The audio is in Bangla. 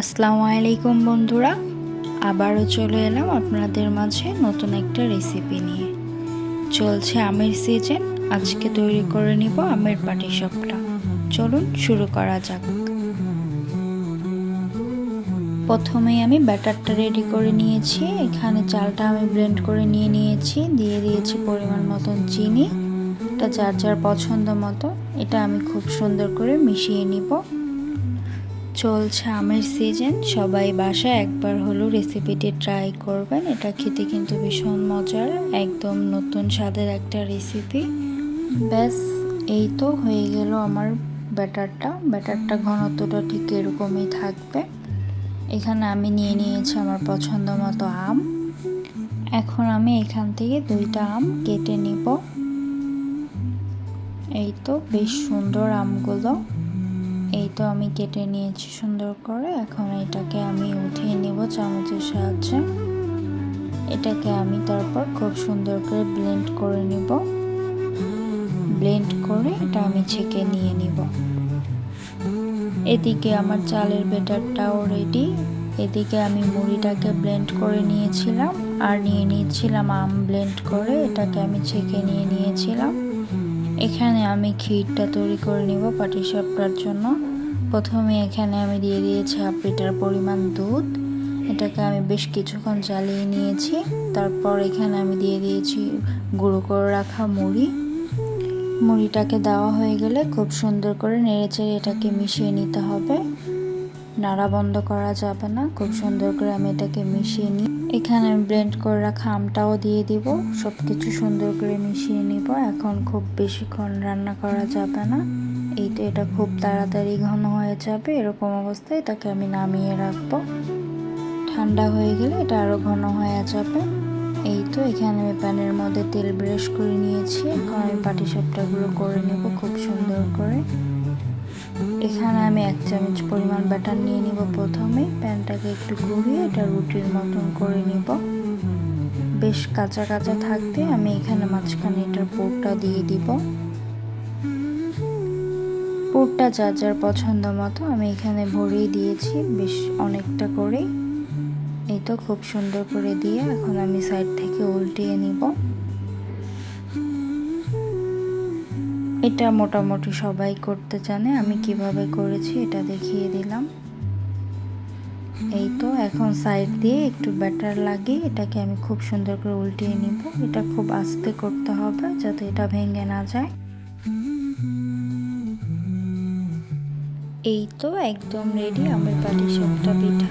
আসসালামু আলাইকুম বন্ধুরা, আবারও চলে এলাম আপনাদের মাঝে নতুন একটা রেসিপি নিয়ে। চলছে আমের সিজন আজকে তৈরি করে নিব আমের পাটিসাপটা। চলুন শুরু করা যাক। প্রথমেই আমি ব্যাটারটা রেডি করে নিয়েছি, এখানে চালটা আমি ব্লেন্ড করে নিয়ে নিয়েছি, দিয়ে দিয়েছি পরিমাণ মতন চিনি। এটা যার যার পছন্দ মতো, এটা আমি খুব সুন্দর করে মিশিয়ে নিব। চলছে আমের সিজন সবাই বাসায় একবার হলেও রেসিপিটি ট্রাই করবেন। এটা খেতে কিন্তু ভীষণ মজার, একদম নতুন স্বাদের একটা রেসিপি ব্যাস, এই তো হয়ে গেল আমার ব্যাটারটা ব্যাটারটা ঘনত্বটা ঠিক এরকমই থাকবে। এখানে আমি নিয়ে নিয়েছি আমার পছন্দ মতো আম। এখন আমি এখান থেকে দুইটা আম কেটে নিব। এই তো বেশ সুন্দর আমগুলো। এই তো আমি কেটে নিয়েছি সুন্দর করে। এখন এটাকে আমি উঠিয়ে নেব চামচের সাহায্যে। এটাকে আমি তারপর খুব সুন্দর করে ব্লেন্ড করে নিব। ব্লেন্ড করে এটা আমি ছেঁকে নিয়ে নিব। এদিকে আমার চালের বেটারটাও রেডি এদিকে আমি মুড়িটাকে ব্লেন্ড করে নিয়েছিলাম। আর নিয়ে নিয়েছিলাম আম ব্লেন্ড করে। এটাকে আমি ছেঁকে নিয়ে নিয়েছিলাম। এখানে আমি ক্ষীরটা তৈরি করে নিব পাটিসাপটার জন্য। প্রথমে এখানে আমি দিয়ে দিয়েছি হাফ লিটার পরিমাণ দুধ। এটাকে আমি বেশ কিছুক্ষণ জ্বালিয়ে নিয়েছি। তারপর এখানে আমি দিয়ে দিয়েছি গুঁড়ো করে রাখা মুড়ি। মুড়িটাকে দেওয়া হয়ে গেলে খুব সুন্দর করে নেড়েচেড়ে এটাকে মিশিয়ে নিতে হবে। নাড়া বন্ধ করা যাবে না। খুব সুন্দর করে আমি এটাকে মিশিয়ে নিই। এখানে আমি ব্লেন্ড করে রাখা আমটাও দিয়ে দিব। সব কিছু সুন্দর করে মিশিয়ে নিব। এখন খুব বেশিক্ষণ রান্না করা যাবে না। এই তো এটা খুব তাড়াতাড়ি ঘন হয়ে যাবে, এরকম অবস্থায় এটাকে আমি নামিয়ে রাখব। ঠান্ডা হয়ে গেলে এটা আরও ঘন হয়ে যাবে। এই তো, এখানে আমি প্যানের মধ্যে তেল ব্রাশ করে নিয়েছি। এখন আমি পাটিসাপটাগুলো করে নেব খুব সুন্দর করে। এখানে আমি এক চামচ পরিমাণ ব্যাটার নিয়ে নিব প্রথমে। প্যানটাকে একটু ঘুরিয়ে এটা রুটির মতন করে নিব। বেশ কাঁচা কাঁচা থাকতে আমি এখানে মাঝখানে এটার পোরটা দিয়ে দিব। পুরটা যার যার পছন্দ মতো আমি এখানে ভরিয়ে দিয়েছি বেশ অনেকটা করে। এই তো খুব সুন্দর করে দিয়ে এখন আমি সাইড থেকে উল্টিয়ে নিব। এটা মোটামুটি সবাই করতে জানে, আমি কীভাবে করেছি এটা দেখিয়ে দিলাম। এই তো এখন সাইড দিয়ে একটু ব্যাটার লাগিয়ে এটাকে আমি খুব সুন্দর করে উল্টিয়ে নিব। এটা খুব আস্তে করতে হবে যাতে এটা ভেঙে না যায়। এই তো একদম রেডি আমার বাড়ির সবটা পিঠা।